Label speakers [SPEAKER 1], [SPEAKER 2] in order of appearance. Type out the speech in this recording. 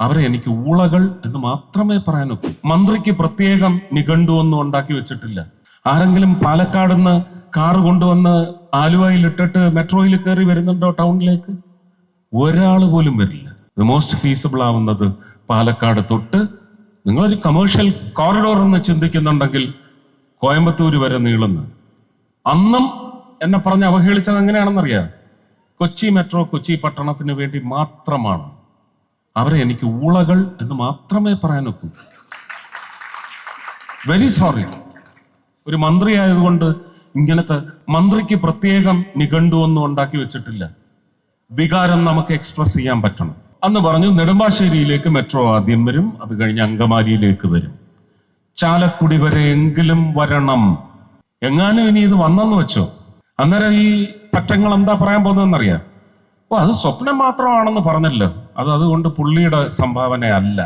[SPEAKER 1] അവരെ എനിക്ക് ഊളകൾ എന്ന് മാത്രമേ പറയാനൊക്കൂ. മന്ത്രിക്ക് പ്രത്യേകം നിഘണ്ടു ഒന്നും ഉണ്ടാക്കി വെച്ചിട്ടില്ല. ആരെങ്കിലും പാലക്കാട് നിന്ന് കാറ് കൊണ്ടുവന്ന് ആലുവയിൽ ഇട്ടിട്ട് മെട്രോയിൽ കയറി വരുന്നുണ്ടോ ടൗണിലേക്ക്? ഒരാൾ പോലും വരില്ല. ദ മോസ്റ്റ് ഫീസിബിൾ ആവുന്നത് പാലക്കാട് തൊട്ട് നിങ്ങളൊരു കമേഴ്ഷ്യൽ കോറിഡോർ എന്ന് ചിന്തിക്കുന്നുണ്ടെങ്കിൽ കോയമ്പത്തൂർ വരെ നീളുന്നു. അന്നും എന്നെ പറഞ്ഞ് അവഹേളിച്ചത് എങ്ങനെയാണെന്നറിയാം കൊച്ചി മെട്രോ കൊച്ചി പട്ടണത്തിന് വേണ്ടി മാത്രമാണ്. അവരെ എനിക്ക് ഊളകൾ എന്ന് മാത്രമേ പറയാനൊക്കൂ വെരി സോറി ഒരു മന്ത്രി ആയതുകൊണ്ട് ഇങ്ങനത്തെ മന്ത്രിക്ക് പ്രത്യേകം നിഘണ്ടു ഒന്നും ഉണ്ടാക്കി വെച്ചിട്ടില്ല. വികാരം നമുക്ക് എക്സ്പ്രസ് ചെയ്യാൻ പറ്റണം. അന്ന് പറഞ്ഞു നെടുമ്പാശ്ശേരിയിലേക്ക് മെട്രോ ആദ്യം വരും അത് കഴിഞ്ഞ് അങ്കമാലിയിലേക്ക് വരും. ചാലക്കുടി വരെ എങ്കിലും വരണം. എങ്ങാനും ഇനി ഇത് വന്നെന്ന് വെച്ചോ? അന്നേരം ഈ പറ്റങ്ങൾ എന്താ പറയാൻ പോകുന്നതെന്നറിയാം. ഓ അത് സ്വപ്നം മാത്രമാണെന്ന് പറഞ്ഞല്ലോ. അത് അതുകൊണ്ട് പുള്ളിയുടെ സംഭാവന അല്ല